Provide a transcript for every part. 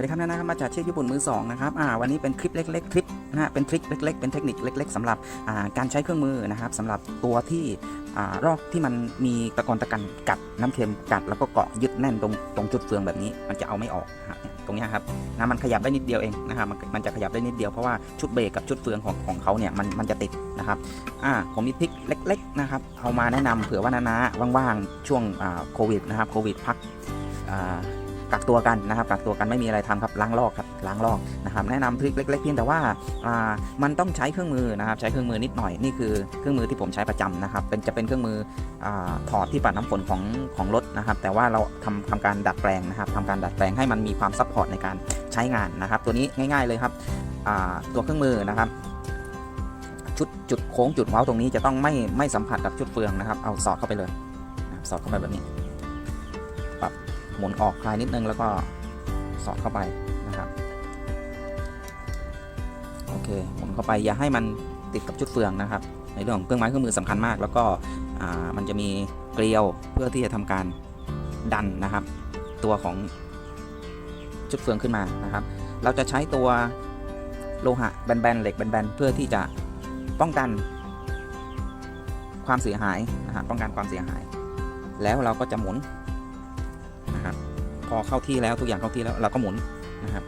วัสดีครับนานะครับมาจากเชือกญี่ปุ่นมือสองนะครับอ่าวันนี้เป็นคลิปเล็กๆคลิปนะฮะเป็นทริคเล็ก ๆ เป็นเทคนิคเล็ก ๆสำหรับอ่าการใช้เครื่องมือนะครับสำหรับตัวที่อ่ารอกที่มันมีตะกอนตะกันกัดน้ำเค็มกัดแล้วก็เกาะยึดแน่นตรงตรงจุดเฟืองแบบนี้มันจะเอาไม่ออกนะตรงเนี้ยครับนะมันขยับได้นิดเดียวเองนะครับมันมันจะขยับได้นิดเดียวเพราะว่าชุดเบรกกับชุดเฟืองของของเขาเนี่ยมันมันจะติดนะครับอ่าผมมีทริคเล็กๆนะครับเอามาแนะนำเผื่อว่านาๆว่างๆช่วงอ่าโควิดนะครับโควิดพักอ่า กักตัวกันนะครับกักตัวกันไม่มีอะไรทำครับล้างลอกครับล้างลอกนะครับแนะนำทริคเล็ก ๆ เพียงแต่ว่าามันต้องใช้เครื่องมือนะครับใช้เครื่องมือนิดหน่อยนี่คือเครื่องมือที่ผมใช้ประจำนะครับเป็นจะเป็นเครื่องมืออถอดที่ปัดน้ำฝนของของรถนะครับ แต่ว่าเราทำทำการดัดแปลงนะครับทำการดัดแปลงให้มันมีความซัพพอร์ตในการใช้งานนะครับ ตัวนี้ง่าย ๆเลยครับตัวเครื่องมือนะครับชุดจุดโค้งจุดเว้าตรงนี้จะต้องไม่ไม่สัมผัสกับชุดเฟืองนะครับ เอาสอดเข้าไปเลยสอดเข้าไปแบบนี้ปรับ หมุนออกคลายนิดนึงแล้วก็สอดเข้าไปนะครับโอเคหมุนเข้าไปอย่าให้มันติดกับชุดเฟืองนะครับ ในเรื่องของเครื่องไม้เครื่องมือสำคัญมาก แล้วก็มันจะมีเกลียวเพื่อที่จะทำการดันนะครับ ตัวของชุดเฟืองขึ้นมานะครับ เราจะใช้ตัวโลหะแบนๆเหล็กแบนๆเพื่อที่จะป้องกันความเสียหายนะฮะป้องกันความเสียหาย แล้วเราก็จะหมุน พอเข้าที่แล้วทุกอย่างเข้าที่แล้วเราก็หมุนนะครับ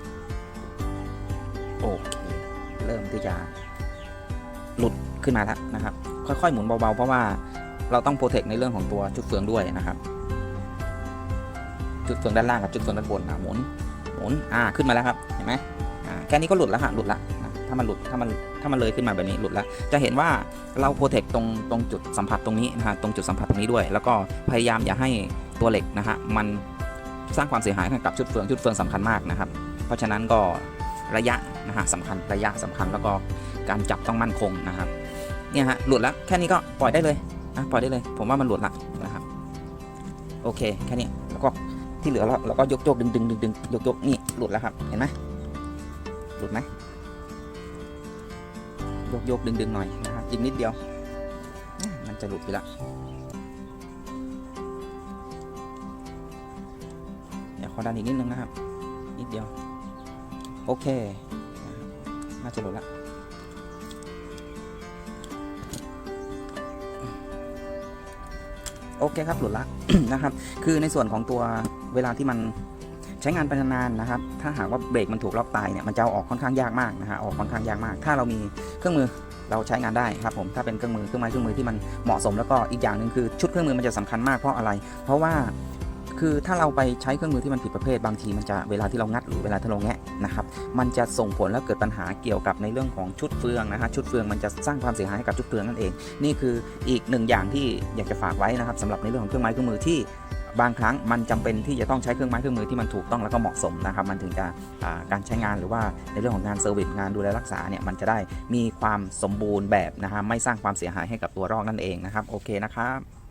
โอเคเริ่มที่จะหลุดขึ้นมาแล้วนะครับ ค่อยๆหมุนเบาๆ เพราะว่าเราต้องโปรเทคในเรื่องของตัวจุดเฟืองด้วยนะครับ จุดเฟืองด้านล่างกับจุดเฟืองด้านบนอะหมุนหมุนอ่าขึ้นมาแล้วครับเห็นไหมอ่าแค่นี้ก็หลุดแล้วฮะหลุดละนะถ้ามันหลุดถ้ามันถ้ามันเลยขึ้นมาแบบนี้หลุดแล้ว จะเห็นว่าเราโปรเทคตรงตรงจุดสัมผัสตรงนี้นะฮะตรงจุดสัมผัสตรงนี้ด้วย แล้วก็พยายามอย่าให้ตัวเหล็กนะฮะมัน สร้างความเสียหายให้กับชุดเฟืองชุดเฟืองสำคัญมากนะครับ เพราะฉะนั้นก็ระยะนะฮะสำคัญระยะสำคัญแล้วก็การจับต้องมั่นคงนะครับเนี่ยฮะหลุดแล้วแค่นี้ก็ปล่อยได้เลยนะปล่อยได้เลย ผมว่ามันหลุดละนะครับโอเคแค่นี้แล้วก็ที่เหลือเราเราก็ยกโยกดึงดึงดึงดึงยกยกนี่หลุดแล้วครับเห็นไหมหลุดไหมยกยกดึงดึงหน่อยนะครับอีกนิดเดียว มันจะหลุดไปละ ขอดันอีกนิดนึงนะครับ นิดเดียว โอเค น่าจะหลุดละโอเคครับหลุดละนะครับ คือในส่วนของตัวเวลาที่มันใช้งานไปนานๆนะครับ ถ้าหากว่าเบรกมันถูกล็อกตายเนี่ยมันจะอออกค่อนข้างยากมากนะฮะออกค่อนข้างยากมาก ถ้าเรามีเครื่องมือเราใช้งานได้ครับผมถ้าเป็นเครื่องมือเครื่องไม้เครื่องมือที่มันเหมาะสมแล้วก็อีกอย่างหนึ่งคือชุดเครื่องมือมันจะสำคัญมากเพราะอะไร เพราะว่า คือถ้าเราไปใช้เครื่องมือที่มันผิดประเภทบางทีมันจะเวลาที่เรางัดหรือเวลาที่เราแงะนะครับมันจะส่งผลและเกิดปัญหาเกี่ยวกับในเรื่องของชุดเฟืองนะฮะชุดเฟืองมันจะสร้างความเสียหายให้กับชุดเฟืองนั่นเอง นี่คืออีกหนึ่งอย่างที่อยากจะฝากไว้นะครับสำหรับในเรื่องของเครื่องไม้เครื่องมือที่บางครั้งมันจำเป็นที่จะต้องใช้เครื่องไม้เครื่องมือที่มันถูกต้องแล้วก็เหมาะสมนะครับ มันถึงจะการใช้งานหรือว่าในเรื่องของงานเซอร์วิสงานดูแลรักษาเนี่ยมันจะได้มีความสมบูรณ์แบบนะฮะไม่สร้างความเสียหายให้กับตัวรอกนั่นเองนะครับโอเคนะครับ